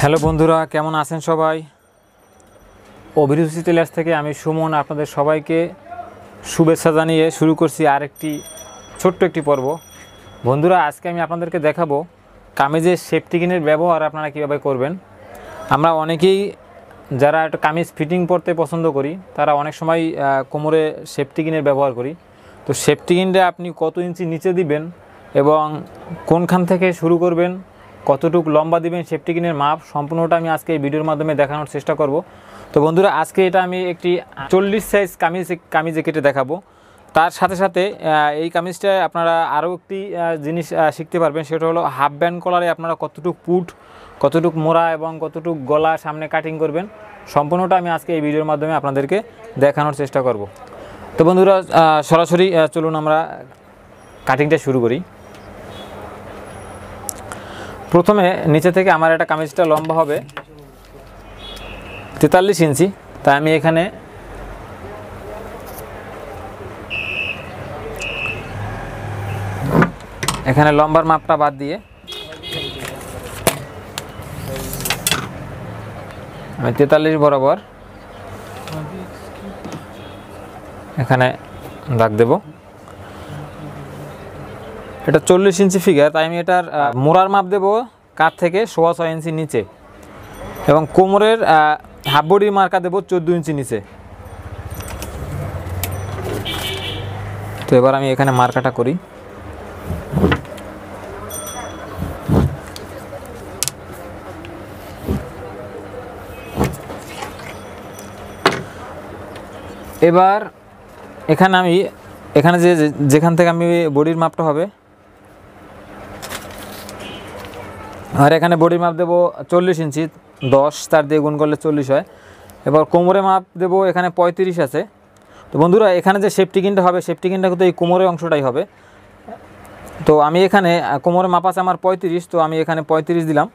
Hello বন্ধুরা, কেমন আছেন সবাই? অভিরুচি টেলার্স থেকে আমি সুমন আপনাদের সবাইকে শুভেচ্ছা জানিয়ে শুরু করছি আরেকটি ছোট্ট একটি পর্ব। বন্ধুরা, আজকে আমি আপনাদেরকে দেখাবো কামিজের সেফটিকিনের ব্যবহার আপনারা কীভাবে করবেন। আমরা অনেকেই যারা একটা কামিজ ফিটিং পরতে পছন্দ করি, তারা অনেক সময় কোমরে সেফটিকিনের ব্যবহার করি। তো সেফটিকিনটা আপনি কত ইঞ্চি নিচে দিবেন এবং কোনখান থেকে শুরু করবেন কতটুকু লম্বা দিবেন সেফটিকিনের মাপ সম্পূর্ণটা আমি আজকে এই ভিডিওর মাধ্যমে দেখানোর চেষ্টা করব। তো বন্ধুরা, আজকে এটা আমি একটি চল্লিশ সাইজ কামিজ, কামিজে কেটে দেখাবো। তার সাথে সাথে এই কামিজটায় আপনারা আরও একটি জিনিস শিখতে পারবেন। সেটা হলো হাফ ব্যান্ড কলারে আপনারা কতটুকু পুট, কতটুকু মোড়া এবং কতটুকু গলা সামনে কাটিং করবেন, সম্পূর্ণটা আমি আজকে এই ভিডিওর মাধ্যমে আপনাদেরকে দেখানোর চেষ্টা করব। তো বন্ধুরা সরাসরি চলুন আমরা কাটিংটা শুরু করি। প্রথমে নিচে থেকে আমার একটা কামিজটা লম্বা হবে। তেতাল্লিশ ইঞ্চি। তাই আমি এখানে এখানে লম্বার মাপটা বাদ দিয়ে আমি তেতাল্লিশ বরাবর এখানে দাগ দেব। এটা চল্লিশ ইঞ্চি ফিগার তাই আমি এটার মোড়ার মাপ দেবো কাঠ থেকে সোয়া ছয় ইঞ্চি নিচে। এবং কোমরের হাফ বডির মার্কা দেবো চোদ্দ ইঞ্চি নিচে। তো এবার আমি এখানে মার্কাটা করি। এবার এখানে আমি, এখানে যে- যেখান থেকে আমি বডির মাপটা হবে আর এখানে বডির মাপ দেবো চল্লিশ ইঞ্চি, দশ, তার দিয়ে গুণ করলে চল্লিশ হয়। এবার কোমরে মাপ দেবো এখানে পঁয়ত্রিশ আছে। তো বন্ধুরা, এখানে যে সেফটি কিনটা হবে সেফটি কিনটা কিন্তু এই কোমরের অংশটাই হবে। তো আমি এখানে, কোমরে মাপ আছে আমার পঁয়ত্রিশ, তো আমি এখানে পঁয়ত্রিশ দিলাম।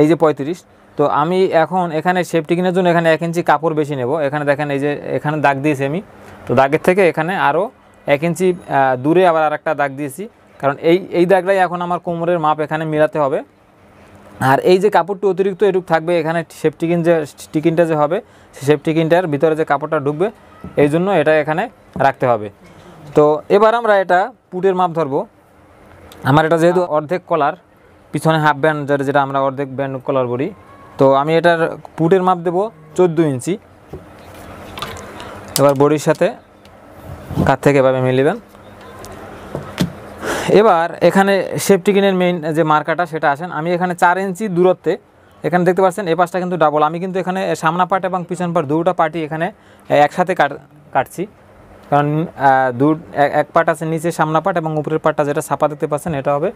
এই যে পঁয়ত্রিশ, তো আমি এখন এখানে সেফটি কিনের জন্য এখানে এক ইঞ্চি কাপড় বেশি নেব। এখানে দেখেন এই যে, এখানে দাগ দিয়েছি আমি। তো দাগের থেকে এখানে আরও এক ইঞ্চি দূরে আবার আর একটা দাগ দিয়েছি। কারণ এই এই দাগটাই এখন আমার কোমরের মাপ এখানে মিলাতে হবে। আর এই যে কাপড়টা অতিরিক্ত এটুক থাকবে, এখানে সেফটিকিন যে, টিকিনটা যে হবে সেফটিকিনটার ভিতরে যে কাপড়টা ঢুকবে, এই জন্য এটা এখানে রাখতে হবে। তো এবার আমরা এটা পুটের মাপ ধরবো। আমার এটা যেহেতু অর্ধেক কলার পিছনে হাফ ব্যান্ড যেটা আমরা অর্ধেক ব্যান্ড কলার বলি, তো আমি এটার পুটের মাপ দেবো চোদ্দ ইঞ্চি। এবার বডির সাথে কাত থেকে এভাবে মিলিবেন। এবার এখানে সেফটিকিনের মেইন যে মার্কাটা সেটা আসেন। আমি এখানে চার ইঞ্চি দূরত্বে, এখানে দেখতে পাচ্ছেন, এ পাশটা কিন্তু ডাবল আমি কিন্তু এখানে সামনা পার্ট এবং পিছন পার্ট দুটা পার্টি এখানে একসাথে কাট, কাটছি। কারণ দু এক- পার্ট আছে নিচে সামনা পার্ট এবং উপরের পার্টটা যেটা ছাপা দেখতে পাচ্ছেন, এটা হবে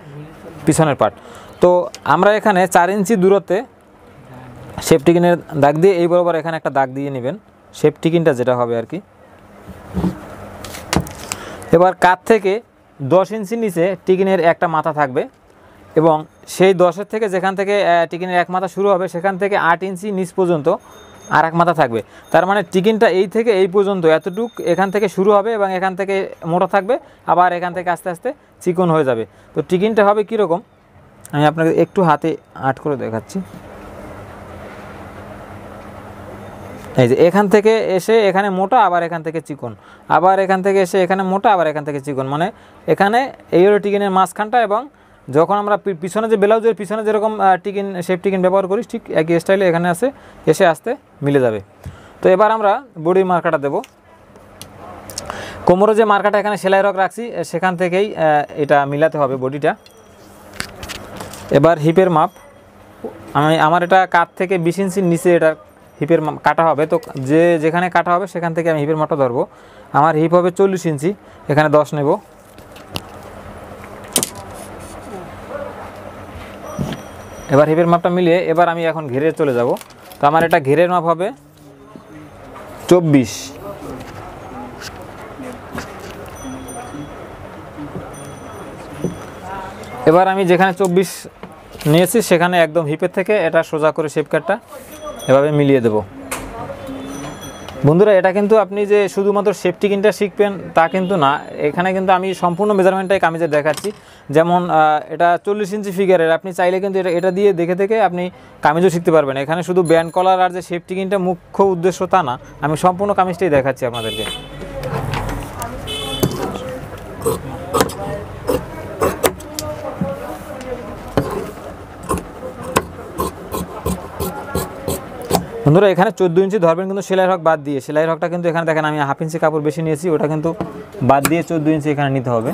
পিছনের পার্ট। তো আমরা এখানে চার ইঞ্চি দূরত্বে সেফটিকিনের দাগ দিয়ে এই বরাবর এখানে একটা দাগ দিয়ে নেবেন। সেফটিকিনটা যেটা হবে আর কি। এবার কাত থেকে দশ ইঞ্চি নিচে টিকিনের একটা মাথা থাকবে এবং সেই দশের থেকে যেখান থেকে টিকিনের এক মাথা শুরু হবে, সেখান থেকে আট ইঞ্চি নিচ পর্যন্ত আর এক মাথা থাকবে। তার মানে টিকিনটা এই থেকে এই পর্যন্ত, এতটুক এখান থেকে শুরু হবে এবং এখান থেকে মোটা থাকবে, আবার এখান থেকে আস্তে আস্তে চিকন হয়ে যাবে। তো টিকিনটা হবে কীরকম? আমি আপনাকে একটু হাতে আট করে দেখাচ্ছি। এই যে এখান থেকে এসে এখানে মোটা, আবার এখান থেকে চিকন। আবার এখান থেকে এসে এখানে মোটা, আবার এখান থেকে চিকন। মানে এখানে এই হলো টিকিনের মাঝখানটা এবং যখন আমরা পিছনে যে ব্লাউজের পিছনে যেরকম টিকিন শেপ টিকিন ব্যবহার করি, ঠিক একই স্টাইলে এখানে আসে এসে আসতে মিলে যাবে। তো এবার আমরা বডির মার্কাটা দেব। কোমরে যে মার্কাটা এখানে সেলাই রক রাখছি সেখান থেকেই এটা মিলাতে হবে বডিটা। এবার হিপের মাপ। আমি, আমার এটা কাত থেকে বিশ ইঞ্চির নিচে এটা হিপের কাটা হবে। তো যে যেখানে কাটা হবে, সেখান থেকে আমি হিপের মাপটা ধরবো। আমার হিপ হবে চল্লিশ ইঞ্চি, এখানে দশ নেব। এবার হিপের মাপটা মিলিয়ে এবার আমি এখন ঘেরে চলে যাব। তো আমার এটা ঘেরের মাপ হবে চব্বিশ। এবার আমি যেখানে চব্বিশ নিয়েছি, সেখানে একদম হিপের থেকে এটা সোজা করে শেপ কাটটা। এভাবে মিলিয়ে দেব। বন্ধুরা, এটা কিন্তু আপনি যে শুধুমাত্র সেফটি কিনটা শিখবেন তা কিন্তু না। এখানে কিন্তু আমি সম্পূর্ণ মেজারমেন্টটাই কামিজে দেখাচ্ছি। যেমন এটা চল্লিশ ইঞ্চি ফিগারের আপনি চাইলে কিন্তু এটা এটা দিয়ে দেখে দেখে আপনি কামিজও শিখতে পারবেন। এখানে শুধু ব্যান্ড কলার আর যে সেফটি কিনটা মুখ্য উদ্দেশ্য তা না। আমি সম্পূর্ণ কামিজটাই দেখাচ্ছি আপনাদেরকে। বন্ধুরা, এখানে চোদ্দ ইঞ্চি ধরবেন কিন্তু সেলাই হক বাদ দিয়ে। সেলাই হকটা কিন্তু এখানে দেখেন আমি হাফ ইঞ্চি কাপড় বেশি নিয়েছি, ওটা কিন্তু বাদ দিয়ে চোদ্দ ইঞ্চি এখানে নিতে হবে।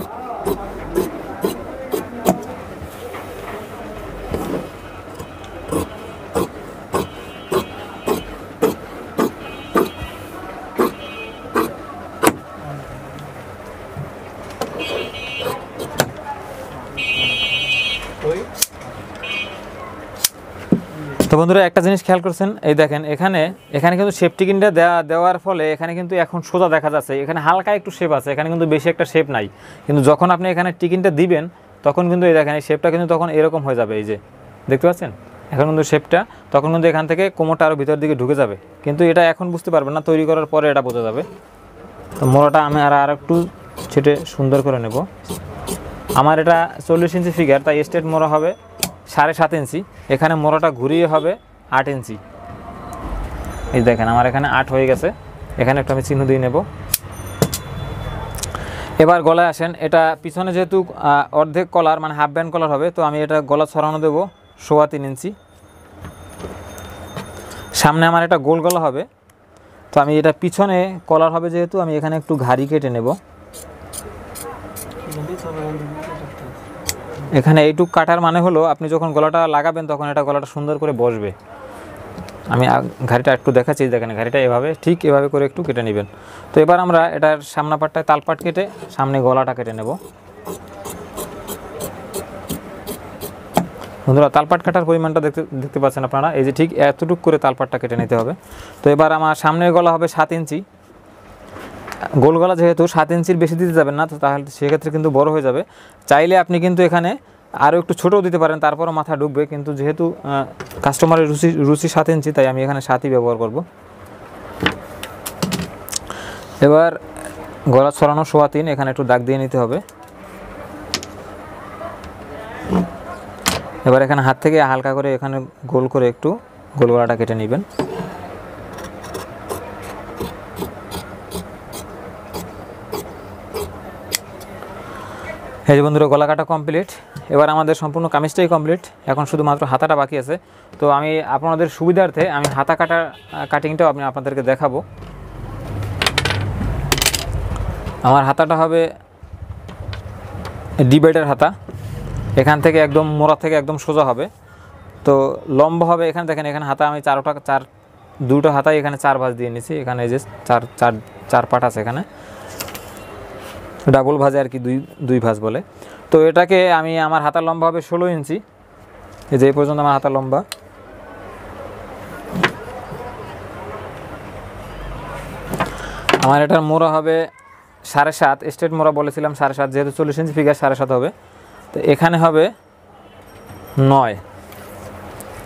বন্ধুরা, একটা জিনিস খেয়াল করছেন, এই দেখেন, এখানে এখানে কিন্তু সেফটি কিনটা দেওয়া দেওয়ার ফলে এখানে কিন্তু এখন সোজা দেখা যাচ্ছে। এখানে হালকা একটু শেপ আছে, এখানে কিন্তু বেশি একটা শেপ নাই। কিন্তু যখন আপনি এখানে টিকিনটা দিবেন, তখন কিন্তু এই দেখেন, এই শেপটা কিন্তু তখন এরকম হয়ে যাবে, এই যে, দেখতে পাচ্ছেন? এখন কিন্তু শেপটা তখন কিন্তু এখান থেকে কোমরটা আরও ভিতর দিকে ঢুকে যাবে। কিন্তু এটা এখন বুঝতে পারবেন না, তৈরি করার পরে এটা বোঝা যাবে। তো মোড়াটা আমি আর আর একটু ছেটে সুন্দর করে নেব। আমার এটা চল্লিশ ইঞ্চি ফিগার তাই স্টেট মোড়া হবে। সাড়ে সাত ইঞ্চি। এখানে মোড়াটা ঘুরিয়ে হবে আট ইঞ্চি। এই দেখেন, আমার এখানে আট হয়ে গেছে। এখানে একটু আমি চিহ্ন দিয়ে নেব। এবার গলায় আসেন। এটা পিছনে যেহেতু অর্ধেক কলার মানে হাফ ব্যান্ড কলার হবে, তো আমি এটা গলা ছড়ানো দেবো সোয়া তিন ইঞ্চি। সামনে আমার এটা গোল গলা হবে। তো আমি এটা পিছনে কলার হবে যেহেতু, আমি এখানে একটু ঘাড়ি কেটে নেব। এখানে এইটুক কাটার মানে হলো আপনি যখন গলাটা লাগাবেন তখন এটা গলাটা সুন্দর করে বসবে। আমি ঘাড়িটা একটু দেখাচ্ছি দেখেন ঘাড়িটা এভাবে, ঠিক এভাবে করে একটু কেটে নেবেন। তো এবার আমরা এটার সামনা পাটটায় তালপাট কেটে সামনে গলাটা কেটে নেব। বন্ধুরা, তালপাট কাটার পরিমাণটা দেখতে দেখতে পাচ্ছেন আপনারা? এই যে ঠিক এতটুক করে তালপাটটা কেটে নিতে হবে। তো এবার আমার সামনের গলা হবে সাত ইঞ্চি। গোল গলা যেহেতু সাত ইঞ্চির বেশি দিতে যাবেন না, তো তাহলে সেক্ষেত্রে কিন্তু বড় হয়ে যাবে। চাইলে আপনি কিন্তু এখানে আরও একটু ছোটও দিতে পারেন, তারপরও মাথা ঢুকবে। কিন্তু যেহেতু কাস্টমারের রুচি রুচি সাত ইঞ্চি, তাই আমি এখানে সাতই ব্যবহার করব। এবার গলা ছড়ানো সোয়া তিন, এখানে একটু দাগ দিয়ে নিতে হবে। এবার এখানে হাত থেকে হালকা করে এখানে গোল করে একটু গোল গলাটা কেটে নেবেন। এই যে বন্ধুরা, গলা কাটা কমপ্লিট এবার আমাদের সম্পূর্ণ কামিজটাই কমপ্লিট এখন শুধুমাত্র হাতাটা বাকি আছে। তো আমি আপনাদের সুবিধার্থে আমি হাতা কাটা কাটিংটাও আমি আপনাদেরকে দেখাবো। আমার হাতাটা হবে ডিবেটের হাতা। এখান থেকে একদম মোড়া থেকে একদম সোজা হবে। তো লম্বা হবে এখানে। দেখেন, এখানে হাতা আমি চারোটা, চার, দুটো হাতাই এখানে চার ভাঁজ দিয়ে নিছি এখানে যে চার চার চার পাট আছে এখানে। ডাবল ভাজে আর কি দুই দুই ভাঁজ বলে। তো এটাকে আমি আমার হাতার লম্বা হবে ষোলো ইঞ্চি। এই যে এই পর্যন্ত আমার হাতার লম্বা। আমার এটার মোড়া হবে সাড়ে সাত স্টেট মোড়া বলেছিলাম সাড়ে সাত, যেহেতু চল্লিশ ইঞ্চি ফিগার সাড়ে সাত হবে। তো এখানে হবে নয়।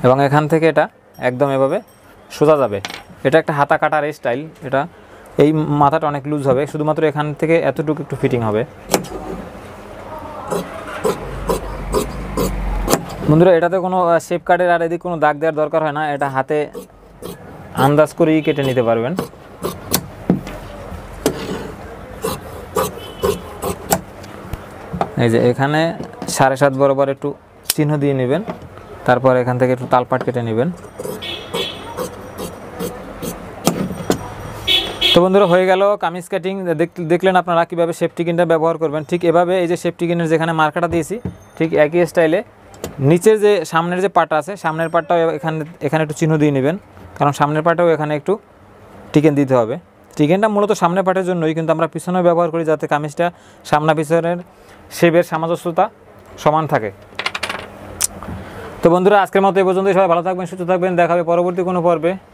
এবং এখান থেকে এটা একদম এভাবে সোজা যাবে। এটা একটা হাতা কাটার স্টাইল এটা এই মাথাটা অনেক লুজ হবে, শুধুমাত্র এখান থেকে এতটুকু একটু ফিটিং হবে। বন্ধুরা, এটাতে কোনো শেপ কাটের আর এদিকে কোনো দাগ দেওয়ার দরকার হয় না, এটা হাতে আন্দাজ করেই কেটে নিতে পারবেন। এই যে এখানে সাড়ে সাত বরাবর একটু চিহ্ন দিয়ে নেবেন, তারপর এখান থেকে একটু তালপাট কেটে নেবেন। বন্ধুরা, হয়ে গেল কামিজ কাটিং দেখ- দেখলেন আপনারা কীভাবে সেফটি কিনটা ব্যবহার করবেন। ঠিক এভাবে এই যে সেফটি কিনের যেখানে মার্কাটা দিয়েছি, ঠিক একই স্টাইলে নিচের যে সামনের যে পাটা আছে, সামনের পাটটাও এখানে এখানে একটু চিহ্ন দিয়ে নেবেন। কারণ সামনের পাটাও এখানে একটু টিকেন দিতে হবে। টিকেনটা মূলত সামনের পাটের জন্যই, কিন্তু আমরা পিছনেও ব্যবহার করি যাতে কামিজটা সামনা পিছনের শেপের সামঞ্জস্যতা সমান থাকে। তো বন্ধুরা, আজকের মতো এই পর্যন্ত সবাই ভালো থাকবেন, সুস্থ থাকবেন। দেখা হবে পরবর্তী কোনো পর্বে।